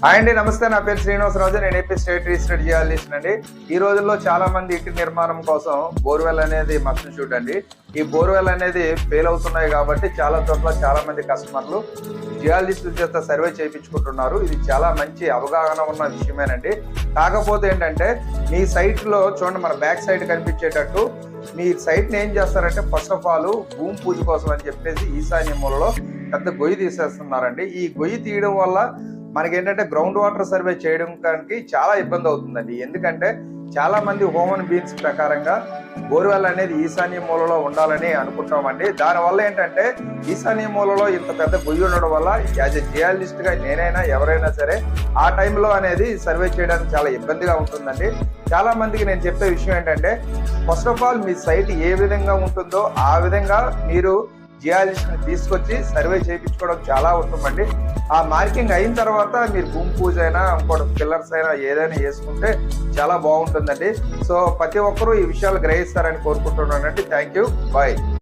Hi అండి నమస్తే. నా పేరు శ్రీనివాసరాజు నేను ఏపీ స్టేట్ రిజిస్టర్డ్ జియాలజిస్ట్ అండి. ఈ రోజుల్లో చాలా మంది ఇంటి నిర్మాణం కోసం బోర్వెల్ అనేది మస్ట్ షూట్ అండి. ఈ బోర్వెల్ అనేది ఫెయిల్ అవుతున్నాయి కాబట్టి చాలా చోట్ల చాలా మంది కస్టమర్లు జియాలజిస్ట్ చేత సర్వే చేయించుకుంటున్నారు. ఇది చాలా మంచి అవగాహన ఉన్న విషయమేనండి. కాకపోతే ఏంటంటే మీ సైట్లో చూడండి మన బ్యాక్ సైడ్ కనిపించేటట్టు మీ సైట్ని ఏం చేస్తారంటే ఫస్ట్ ఆఫ్ ఆల్ భూమి పూజ కోసం అని చెప్పేసి ఈశాన్య మూలలో పెద్ద గొయ్యి తీసేస్తున్నారండి. ఈ గొయ్యి తీయడం వల్ల మనకి ఏంటంటే గ్రౌండ్ వాటర్ సర్వే చేయడం కానీ చాలా ఇబ్బంది అవుతుందండి. ఎందుకంటే చాలా మంది హోమన్ బీన్స్ ప్రకారంగా బోర్వెల్ అనేది ఈశాన్య మూలలో ఉండాలని అనుకుంటామండి. దానివల్ల ఏంటంటే ఈశాన్య మూలలో ఇంత పెద్ద గొయ్యి ఉండడం వల్ల యాజ్ ఎ జియాలజిస్ట్గా నేనైనా ఎవరైనా సరే ఆ టైంలో అనేది సర్వే చేయడానికి చాలా ఇబ్బందిగా ఉంటుందండి. చాలా మందికి నేను చెప్పే విషయం ఏంటంటే ఫస్ట్ ఆఫ్ ఆల్ మీ సైట్ ఏ విధంగా ఉంటుందో ఆ విధంగా మీరు జియాలజిస్ట్ని తీసుకొచ్చి సర్వే చేయించుకోవడం చాలా ఉంటుందండి ఆ మార్కింగ్ అయిన తర్వాత మీరు భూమి పూజ అయినా ఇంకోటి పిల్లర్స్ అయినా ఏదైనా వేసుకుంటే చాలా బాగుంటుందండి. సో ప్రతి ఒక్కరూ ఈ విషయాలు గ్రహిస్తారని కోరుకుంటున్నానండి. Thank you. బాయ్.